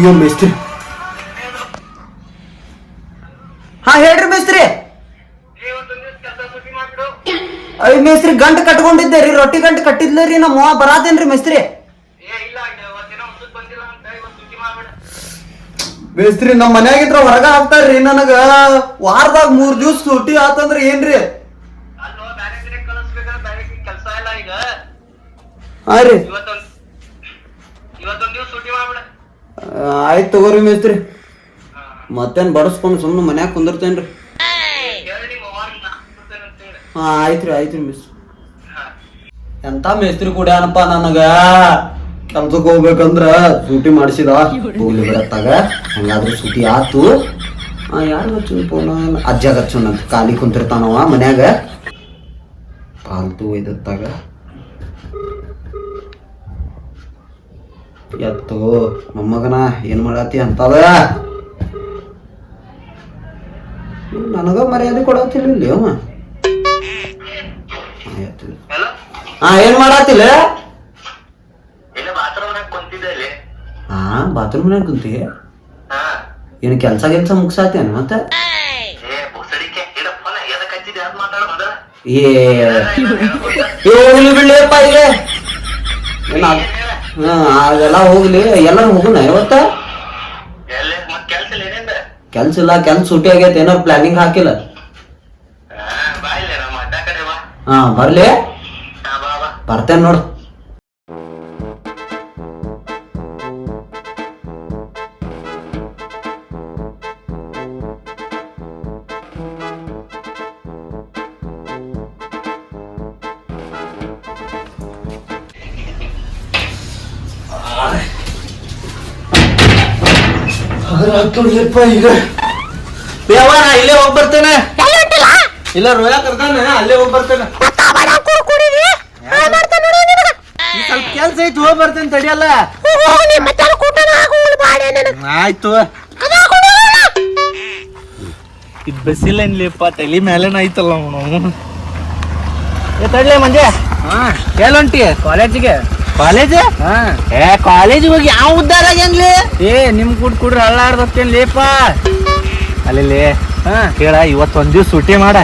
ಅಯ್ಯೋ ಮೇಸ್ತ್ರಿ. ಹಾ ಹೇಳ್ರಿ ಮೇಸ್ತ್ರಿ. ಅಯ್ಯ ಮೇಸ್ತ್ರಿ ಗಂಟು ಕಟ್ಕೊಂಡಿದ್ದೆ ರೀ ರೊಟ್ಟಿ ಗಂಟು ಕಟ್ಟಿದ್ಲ ರೀ ನಮ್ಮ ಬರಾದೇನ್ರಿ ಬರಾತೇನ್ರಿ ಮೇಸ್ತ್ರಿ. ಮೇಸ್ತ್ರಿ ನಮ್ಮ ಮನ್ಯಾಗಿದ್ರ ಹೊರಗ ಹಾಕ್ತಾರ್ರಿ ನನಗ ವಾರದಾಗ ಮೂರ್ ದಿವ್ಸ ಸೂಟಿ ಆತಂದ್ರ ಏನ್ರಿ? ಕೆಲಸ ಇಲ್ಲ ಈಗ. ಹಾ ರೀ ಇವತ್ತೊಂದ್ ಇವತ್ತೊಂದ್ ದಿವ್ಸ ಸೂಟಿ ಮಾಡ್ಬಿಡ ಆಯ್ತು ತಗೋರಿ ಮೇಸ್ತ್ರಿ. ಮತ್ತೇನು ಬಡಸ್ಕೊಂಡು ಸುಮ್ಮನೆ ಮನ್ಯಾಗ ಕುಂದಿರ್ತೇನ್ರಿ. ರೀ ನಿಮ್ಮ ಆಯ್ತು ರೀ, ಆಯ್ತು. ಹಾ ಆಯ್ತ್ರಿ ಮಿಸ್ ಹಾ. ಎಂತ ಮೇಸ್ತ್ರಿ ಕುಡ್ಯಾನಪ್ಪ ನನಗ? ಕೆಲ್ಸಕ್ಕೆ ಹೋಗ್ಬೇಕಂದ್ರ ಸೂಟಿ ಮಾಡಿಸಿದ. ಹೋಗ್ಲಿ ಬಿಡತ್ತಾಗ ಹಂಗಾದ್ರೆ ಸೂಟಿ ಆತು. ಯಾರು ಹಚ್ಚುನ್ ಫೋನ್ ಅಜ್ಜಾಗ ಹಚ್ಚುನಂತ. ಖಾಲಿ ಕುಂತಿರ್ತಾನವ ಮನ್ಯಾಗ. ಪಾಲ್ತು ಒಯ್ದತ್ತಾಗ. ಎತ್ತು. ಮೊಮ್ಮಗನ ಏನ್ ಮಾಡತ್ತಿ ಅಂತದ? ನನಗ ಮರ್ಯಾದೆ ಕೊಡತ್ತಿಲ್ಲ ಏನ್ ಅವ? ಹಾ ಮಾಡತ್ತಿಲ್ಲ? ಹಾ ಬಾತ್ರೂಮ್ನಾಗ ಕುಂತಿ? ಏನು ಕೆಲ್ಸ ಕೆಲ್ಸ ಮುಗ್ಸಾತೇನ ಮತ್ತೆ? ಏ ಬಿಡ್ಲಿಪ್ಪ ಈಗ. ಹಾ ಅದೆಲ್ಲ ಹೋಗ್ಲಿ. ಎಲ್ಲರೂ ಹೋಗುಣ ಇವತ್ತ ಕೆಲ್ಸ ಇಲ್ಲ ಕೆಲ್ಸ ಸುಟಿ ಆಗೈತೆ ಏನಾರು ಪ್ಲಾನಿಂಗ್ ಹಾಕಿಲ್ಲ. ಹಾ ಬರ್ಲಿ? ಬರ್ತೇನ್ ನೋಡು. ಈಗ ಯಾವ ನಾ ಇಲ್ಲೇ ಹೋಗಿ ಬರ್ತೇನೆ. ಇಲ್ಲ ರೋಯಾ ಕರ್ತಾನೆ ಅಲ್ಲೇ ಹೋಗಿ ಬರ್ತೇನೆ. ಈ ಸ್ವಲ್ಪ ಕೆಲ್ಸ ಐತಿ ಹೋಗಿ ಬರ್ತೇನೆ ತಡಿಯಲ್ಲ. ಆಯ್ತು. ಇದು ತಲೆ ಮೇಲೇನ ಐತಲ್ಲ ಅವನು. ಏ ತಡ್ಲೆ ಮಂಜೆ. ಎಲ್ಲೊಂಟಿ ಕಾಲೇಜಿಗೆ ಕಾಲೇಜ್? ಏ ಕಾಲೇಜ್ ಹೋಗಿ ಯಾವ ಉದ್ದಾರ ಆಗ್ಯಾನ್ಲಿ ಏ ನಿಮ್ ಕೂಡ ಕುಡ್ರಿ ಹಳ್ಳಾಡ್ದಕ್ಕೇನ್ಲಿಪ್ಪ ಅಲ್ಲಿ ಕೇಳ ಇವತ್ ಒಂದ್ ದಿವ್ಸ ಸೂಟಿ ಮಾಡ.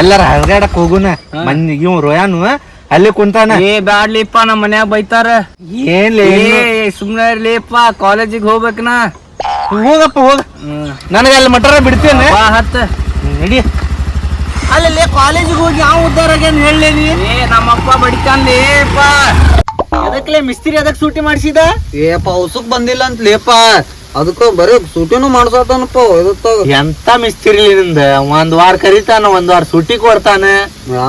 ಎಲ್ಲಾರ ಹರಿದಾಡಕ್ ಹೋಗುನ. ಮಂದಿ ಇವ್ ರೋಯಾನು ಅಲ್ಲಿ ಕುಂತಾನ. ಏ ಬ್ಯಾಡ್ಲಿಪ್ಪ ನಮ್ ಮನ್ಯಾಗ ಬೈತಾರ. ಏನ್ಲಿ ಏ ಸುಮ್ನೆ ಇರ್ಲಿಪ್ಪ ಕಾಲೇಜಿಗೆ ಹೋಗ್ಬೇಕನ? ಹೋಗಪ್ಪ ಹೋಗ. ನನಗೆ ಅಲ್ಲಿ ಮಟರ ಬಿಡ್ತೇನೆ. ಹತ್ತ. ನಡಿ. ಅಲ್ಲಿ ಕಾಲೇಜಿಗೆ ಹೋಗಿ ಯಾವ ಉದ್ದಾರ ಆಗ್ಯಾನ ಹೇಳಿ ಏ ನಮ್ಮಪ್ಪ ಬಡಿತಾನ್ಲೇಪ್ಪ ಅದಕ್ಕೆ ಮಿಸ್ತ್ರಿ ಅದಕ್ಕೆ ಸೂಟಿ ಮಾಡಿಸಿದ? ಏಪ ಉಸುಕ್ ಬಂದಿಲ್ಲ ಅಂತ ಲೇಪ. ಅದಕ್ಕ ಬರೀ ಸೂಟಿನೂ ಮಾಡ್ಸತಾನಪ್ಪ ಎಂತ ಮಿಸ್ತ್ರಿ ನಿಂದ? ಒಂದ್ ವಾರ ಕರಿತಾನ ಒಂದ್ ವಾರ ಸೂಟಿ ಕೊಡ್ತಾನ?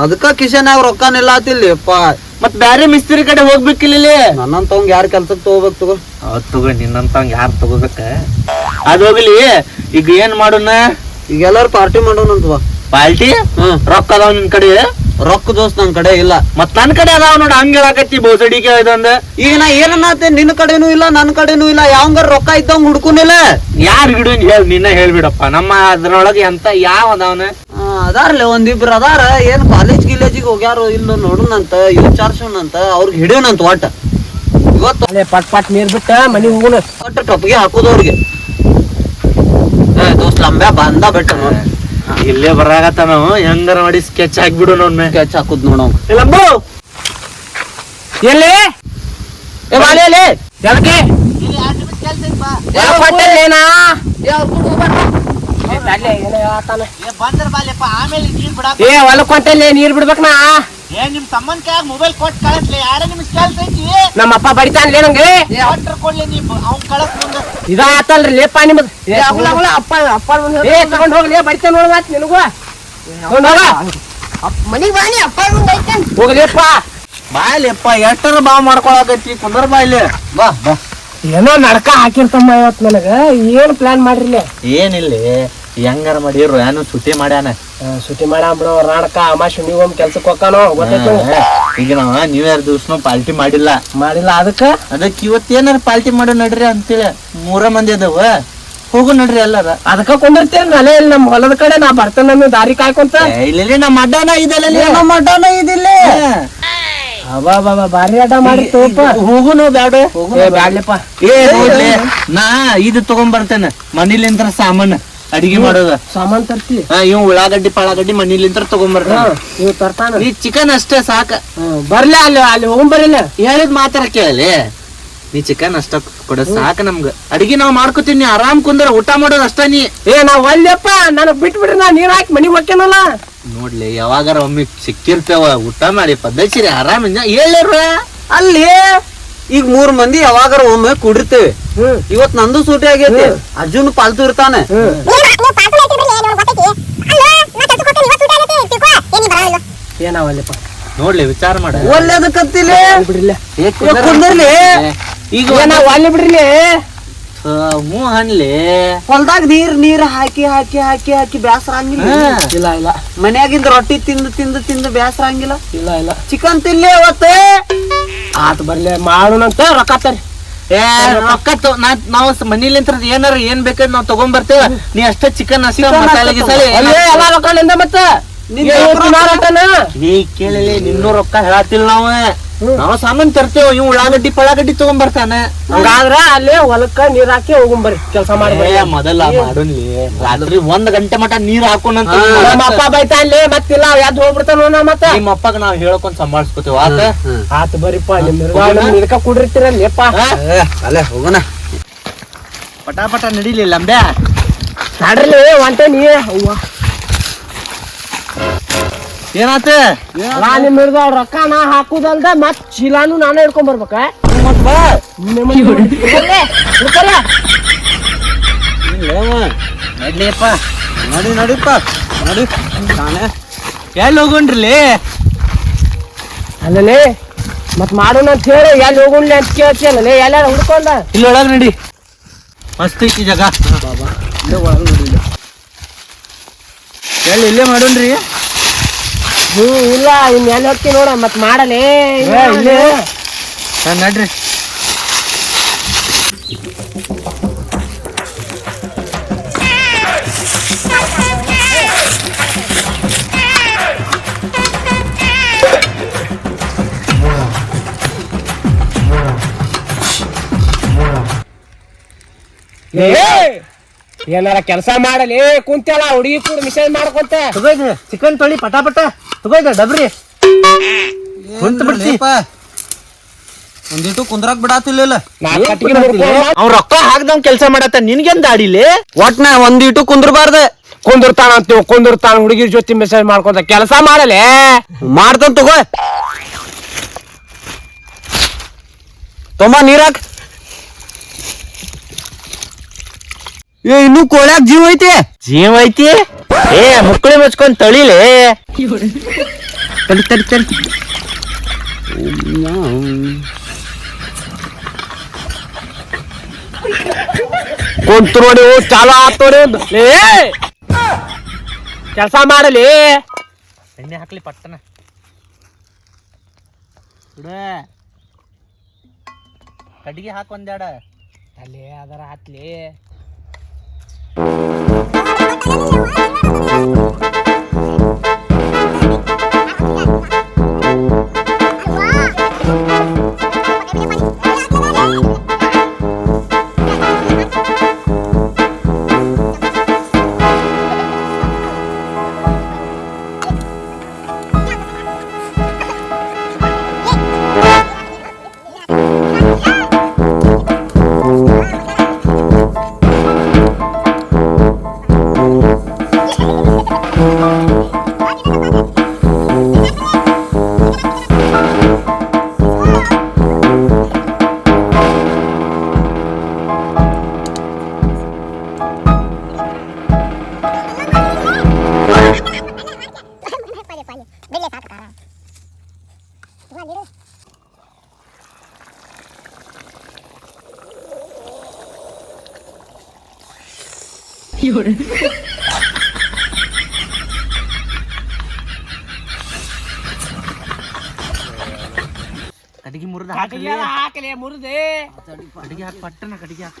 ಅದಕ್ಕ ಕಿಶನ್ಯಾಗ ರೊಕ್ಕನಿಲ್ಲ ಆತಿಲ್ಲಪ್ಪ ಮತ್ ಬ್ಯಾರೆ ಮಿಸ್ತ್ರಿ ಕಡೆ ಹೋಗ್ಬೇಕಿಲ್ಲ ಇಲ್ಲಿ? ನನ್ನಂತವಂಗ ಯಾರ ಕೆಲ್ಸಕ್ ತಗೋಬೇಕು ತಗೋ. ಅದ್ ತಗೋ ನಿನ್ನಂತ ಯಾರ ತಗೋಬೇಕ? ಅದ್ ಹೋಗ್ಲಿ ಈಗ ಏನ್ ಮಾಡೋಣ? ಈಗ ಎಲ್ಲಾರು ಪಾರ್ಟಿ ಮಾಡೋಣಂತವ ಪಾರ್ಟಿ? ರೊಕ್ಕ ಅದಾವ ನಿನ್ ಕಡೆ? ರೊಕ್ಕ ದೋಸ್ ನನ್ ಕಡೆ ಇಲ್ಲ. ಮತ್ ನನ್ ಕಡೆ ಅದಾವ ನೋಡ ಹಂಗ ಹೇಳಾಕತ್ತಿ ಬೋಸಡಿ ಇದಂದ ಈಗ ನಾ ಏನನ್ನತ್ತೆ ನಿನ್ ಕಡೆನೂ ಇಲ್ಲ ನನ್ ಕಡೆನೂ ಇಲ್ಲ ಯಾವಂಗಾರ ರೊಕ್ಕ ಇದ್ದಂಗ ಹುಡ್ಕುನಿಲ್ಲ. ಯಾರ್ ಗಿಡ ಹೇಳ್ ನಿನ್ನ ಹೇಳ್ಬಿಡಪ್ಪ. ನಮ್ಮ ಅದ್ರೊಳಗೆ ಎಂತ ಯಾವ ಅದಾವನ? ಅದಾರ್ಲೆ ಒಂದಿಬ್ರು ಅದಾರ ಏನ್ ಕಾಲೇಜ್ ಗಿಲೇಜಿಗೆ ಹೋಗ್ಯಾರೋ ಇಲ್ಲ ನೋಡುನಂತ ವಿಚಾರ್ಸೋಣಂತ ಅವ್ರಿಗೆ ಹಿಡಿಯೋಣಂತ ಒಟ್ಟ. ಇವತ್ತು ಅಲ್ಲೇ ಪಟ್ ಪಟ್ ನೀರ್ ಬಿಟ್ಟ ಮನೆ ಹೋಗುಣ ಒಟ್ಟ ಟೊಪ್ಪಿಗೆ ಹಾಕೋದು ಅವ್ರಿಗೆ ಏ ದೋಸ್ತ್ ಲಂಬೆ ಬಂದ ಬೆಟ್ಟ ನೋಡಿ. ಇಲ್ಲೇ ಬರಾಗತ್ತ ನಾವು. ಹೆಂಗಾರ ಮಾಡಿ ಸ್ಕೆಚ್ ಹಾಕ್ಬಿಡು ನೋಡ್ಮೆ ಸ್ಕೆಚ್ ಹಾಕುದ್ ನೋಡ ಲಂಬು! ಎಲ್ಲಿ? ಏ ಬಾಲೆ ಏ ಹೊಲಕ್ ಕೊಟ್ಟಲ್ಲಿ ನೀರ್ ಬಿಡ್ಬೇಕನಾ ಏ ನಿಮ್ ತಮ್ಮನ್ ಕೈಯಾಗ ಮೊಬೈಲ್ ಕೊಟ್ಟು ಕಳಿಸ್ಲಿ ಯಾರ ನಿಮ್ ಕೆಲ್ಸ ಐತಿ ನಮ್ಮಪ್ಪ ಬಡಿತಾನ್ಲೇ ನಂಗೆ? ಕೊಟ್ರ ಕೊಡ್ಲಿ ನೀ ಅವ್ನ್ ಕಳಸ್ ಮುಂದೆ ಇದ ಆತಲ್ರಿ ಲೇಪ ನಿಮ್ಮದ್ ಅಪ್ಪ ಅಪ್ಪ ಏ ತಗೊಂಡ್ ಹೋಗ್ಲಿ ಬಡಿತಾನ ನೋಡ ಮಾತ್ ನಿನಗೂ. ತಗೊಂಡ್ ಹೋಗ. ಮನಿಗ್ ಬಾನಿ ಅಪ್ಪ ಮುಂದೆ ಐತೇನ್ ಹೋಗ್ಲಿಪ್ಪ ಬಾಯ್ಲಿಪ್ಪ ಎಷ್ಟರ ಬಾವ್ ಮಾಡ್ಕೊಳಕೈತಿ ಕುಂದರ್ ಬಾಯ್ಲಿ ಬಾ ಬಾ. ಏನೋ ನಡ್ಕ ಹಾಕಿರ್ತಮ್ಮ ಇವತ್ ನನಗ. ಏನ್ ಪ್ಲಾನ್ ಮಾಡಿರ್ಲಿ ಏನಿಲ್ಲ ಹೆಂಗಾರ ಮಾಡಿರು ಏನು ಸುಟ್ಟಿ ಮಾಡ್ಯಾನ. ಸುಟಿ ಮಾಡ ರಾಣಕ ಅಮಾಶಿ ನೀವೊಮ್ಮೆ ಕೆಲ್ಸಕ್ಕೆ ಹೋಗ್ಕಾನೋ ಗೊತ್ತಾಯ್ತು? ಈಗ ನಾವ ನೀವ್ ಯಾರು ದಿವ್ಸನು ಪಾಲ್ಟಿ ಮಾಡಿಲ್ಲ. ಮಾಡಿಲ್ಲ ಅದಕ್ಕ? ಅದಕ್ಕೆ ಇವತ್ತು ಏನಾರ ಪಾಲ್ಟಿ ಮಾಡೋ ನಡ್ರಿ ಅಂತೇಳಿ ಮೂರ ಮಂದಿ ಅದಾವ. ಹೋಗು ನಡ್ರಿ ಎಲ್ಲಾರ. ಅದಕ್ಕ ಕುಂದಿರ್ತೇನ್ ಅಲ್ಲೇ ಇಲ್ಲಿ ನಮ್ಮ ಹೊಲದ ಕಡೆ ನಾ ಬರ್ತೇನೆ ನಮ್ಮ ದಾರಿ ಕಾಯ್ಕೊಂತ. ಇಲ್ಲಿ ನಮ್ಮ ಅಡ್ಡನ ಇದಲ್ಲ ಏನೋ ಮಟನ ಇದಿಲ್ಲ ಅಬ್ಬಾ ಬಾಬಾ ಬಾರಿ ಆಟ ಮಾಡಿ ತೋಪ. ಹೋಗುನು ಬ್ಯಾಡ. ಹೋಗು ಬ್ಯಾಡ್ಲಿಪ್ಪ. ಏ ನಾ ಇದು ತಗೊಂಡ್ ಬರ್ತೇನೆ. ಮನಿಲಿಂತ್ರ ಸಾಮಾನ್. ಅಡಿಗೆ ಮಾಡೋದ? ಸಾಮಾನ್ ತರ್ತಿ. ಹಾ ಇವ್ ಉಳ್ಳಾಗಡ್ಡಿ ಪಳಾಗಡ್ಡಿ ಮನಿಲಿಂತ್ರ ತಗೊಂಡ್ಬರ್ತ ಇವ್ ತರ್ತಾನ. ನೀ ಚಿಕನ್ ಅಷ್ಟೇ ಸಾಕ. ಬರಲೇ ಅಲ್ಲಿ ಅಲ್ಲಿ ಹೋಗ್ ಬರಿಲ್ಲ ಹೇಳಿದ್ ಮಾತಾರ ಕೇಳಲಿ. ನೀ ಚಿಕನ್ ಅಷ್ಟ ಕೊಡ ಸಾಕ ನಮ್ಗ. ಅಡಿಗೆ ನಾವ್ ಮಾಡ್ಕೋತೀನಿ ನೀ ಆರಾಮ್ ಕುಂದ್ರ ಊಟ ಮಾಡೋದ್ ಅಷ್ಟ ನೀ. ಏ ನಾವ್ ಒಲ್ಲಪ್ಪ ನನಗ್ ಬಿಟ್ಬಿಡ್ರಿ ನಾ ನೀರ್ ಹಾಕಿ ಮನಿಗ್ ಹೋಗ್ಯಾನಲ್ಲ ನೋಡ್ಲಿ ಯಾವಾಗಾರ ಒಮ್ಮೆ ಸಿಕ್ಕಿರ್ತೇವ ಊಟ ಮಾಡಿ ಪದ್ಧತಿ ಆರಾಮ್ ಹೇಳಿರ. ಅಲ್ಲಿ ಈಗ ಮೂರ್ ಮಂದಿ ಯಾವಾಗಾರ ಒಮ್ಮೆ ಕುಡಿರ್ತೇವೆ. ಇವತ್ ನಂದು ಸೂಟಿ ಆಗೈತಿ. ಅರ್ಜುನ್ ಪಾಲ್ತು ಇರ್ತಾನೆ. ನೋಡ್ಲಿ ವಿಚಾರ ಮಾಡ. ಒಳ್ಳೇದಕ್ಕಂತಿಲ್ಲ ಕುಂದರ್ಲಿ. ಈಗ ಹ್ಞೂ ಅನ್ಲಿ ಹೊಲ್ದಾಗ ನೀರ್ ನೀರ್ ಹಾಕಿ ಹಾಕಿ ಹಾಕಿ ಹಾಕಿ ಬ್ಯಾಸರ ಆಗಿಲ್ಲ ಇಲ್ಲ ಇಲ್ಲ. ಮನ್ಯಾಗಿಂದ ರೊಟ್ಟಿ ತಿಂದು ತಿಂದು ತಿಂದು ಬ್ಯಾಸರ ಆಗಿಲ್ಲ ಇಲ್ಲ ಇಲ್ಲ. ಚಿಕನ್ ತಿನ್ಲಿ ಅವತ್ತೆ. ಆತ್ ಬರ್ಲಿ ಮಾಡೋಣಂತ ರೊಕ್ಕ ತರಿ ಏ ರೊಕ್ಕ ತೊ- ನಾ ನಾವು ಮನಿಲಿಂತ್ರ ಏನಾರ ಏನ್ ಬೇಕಾದ್ರೆ ನಾವ್ ತಗೊಂಡ್ ಬರ್ತೇವ ನೀ ಅಷ್ಟೇ ಚಿಕನ್ ಅಷ್ಟೇ ಮಸಾಲೆ ಗಿಸಾಲೆ ಅಲ್ಲೇ ಎಲ್ಲ ರೊಕ್ಕ ನಿಂದ ಮತ್ತ? ನಿಂದ ಏ, ಇವತ್ತು ಮಾರಾಟನ? ನೀ ಕೇಳಲಿ ನಿನ್ನೂ ರೊಕ್ಕ ಹೇಳತ್ತಿಲ್ಲ ನಾವ್. ನಾವ್ ಸಾಮಾನ್ ತರ್ತೇವ ಇವ್ ಉಳ್ಳಾಗಡ್ಡಿ ಪಳಾಗಡ್ಡಿ ತಗೊಂಡ್ ಬರ್ತಾನ. ಹಂಗಾದ್ರ ಅಲ್ಲೇ ಹೊಲಕ್ಕ ನೀರ್ ಹಾಕಿ ಹೋಗುಂ ಕೆಲ್ಸ ಕೆಲಸ ಮಾಡಿ ಮೊದಲ ಮಾಡೋನ್ಲಿ ರಾತ್ರಿ ಒಂದ್ ಗಂಟೆ ಮಟ ನೀರ್ ಹಾಕೊಂಡಂತ ನಮ್ಮ ಅಪ್ಪ ಬೈತಾ ಅಲ್ಲಿ ಮತ್ತಿಲ್ಲ ಯಾವ್ದ್ ಹೋಗ್ಬಿಡ್ತಾನ ನಾ ಮತ್ತ. ನಿಮ್ಮ ಅಪ್ಪಗ ನಾವ್ ಹೇಳ್ಕೊಂಡ್ ಸಂಭಾಳ್ಸ್ಕೊತೇವ. ಆತ? ಆತ ಬರೀಪ ಇದಕ್ಕ ಕುಡಿರ್ತಿರಲ್ಲಪ್ಪ ಅಲ್ಲೇ ಹೋಗೋಣ. ಪಟಾಪಟ ಪಟ ನಡಿಲಿಲ್ಲ ಅಂಬ್ಯಾ ನಡ್ರಿ ಒಂಟೆ ನೀ. ಅವ್ವ. ಏನಾತ? ನಾ ನಿಮ್ ಹಿಡ್ದ ರೊಕ್ಕ ನಾ ಹಾಕುದಲ್ದ ಮತ್ ಚೀಲಾನು ನಾನೇ ಹಿಡ್ಕೊಂಡ್ ಬರ್ಬೇಕ ಮತ್ ಬಾ ನಡ್ಲಿಯಪ್ಪ. ನಡಿ ನಡಿಪ್ಪ. ನಡಿ. ನಾನೇ. ಎಲ್ಲಿ ಹೋಗೋಣ್ರಿ ಅಲ್ಲಲೇ ಮತ್ ಮಾಡೋಣ ಅಂತ ಹೇಳಿ ಎಲ್ಲಿ ಹೋಗುಣ್ಲಿ ಅಂತ ಕೇಳ್ತಿಯಲ್ಲೇ ಎಲ್ಲ ಹುಡ್ಕೊಂಡ? ಇಲ್ಲಿ ಒಳಗ್ ನಡಿ. ಮಸ್ತ್ ಐತಿ ಜಾಗ. ಎಲ್ಲಿ ಇಲ್ಲೇ ಮಾಡೋಣ್ರಿ ಹ್ಮ್ ಇಲ್ಲ ಇನ್ ಎಲ್ಲಿ ಹೋಗ್ತೀನಿ ನೋಡ ಮತ್ ಮಾಡಲೇ ಏ, ಇಲ್ಲೇ. ಹಾ, ನಡ್ರಿ. ಏ, ಏನಾರ ಕೆಲಸ ಮಾಡಲಿ ಕುಂತಲ್ಲ ಹುಡುಗಿ ಕೂಡ ಮಿಸೇಜ್ ಮಾಡ್ಕೊಂತ. ತಗೋಯ್ದ ಚಿಕನ್ ತೊಳಿ ಪಟ ಪಟ ತಗೋಯ್ದ ಡಬ್ರಿ. ಕುಂತ ಬಿಡ್ತಿ. ಒಂದಿಟ್ಟು ಕುಂದ್ರಾಕ್ ಬಿಡಾತಿಲ್ಲ ಅವ್ ರೊಕ್ಕ ಹಾಕ್ದವ್ ಕೆಲ್ಸ ಮಾಡತ್ತ ನಿನ್ಗೇನ್ ದಾಡಿಲಿ? ಒಟ್ನ ಒಂದಿಟ್ಟು ಕುಂದ್ರಬಾರ್ದ. ಕುಂದಿರ್ತಾನ ಅಂತ ಕುಂದಿರ್ತಾನ ಹುಡುಗಿ ಜೊತೆ ಮೆಸೇಜ್ ಮಾಡ್ಕೊಂತ. ಕೆಲಸ ಮಾಡಲೇ? ಮಾಡ್ತಾನ ತಗೋ. ತೊಂಬ ನೀರಾಕ್ ಏ ಇನ್ನು ಕೋಳ್ಯಾಗ ಜೀವ ಐತಿ? ಜೀವ ಐತಿ? ಏ ಮುಕ್ಕಳಿ ಮುಚ್ಕೊಂಡ್ ತಳಿಲೆ? ತಡಿ ತಡಿ ತಡಿ. ಕುಂತು ನೋಡಿ ಚಾಲ ಆತ್ ನೋಡಿ ಲೇ ಕೆಲಸ ಮಾಡಲಿ. ಎಣ್ಣೆ ಹಾಕ್ಲಿ ಪಟ್ಟನ ಸುಡ ಕಡ್ಗಿ ಅಲ್ಲಿ ಅದರ ಆತ್ಲಿ ಕಡ್ಗಿ ಮುರಿದ ಹಾಕಲಿ ಹಾಕಲಿ ಮುರಿದೆ ಕಡ್ಗಿ ಹಾಕ್ ಪಟ್ಟನ ಕಡ್ಗಿ ಹಾಕ್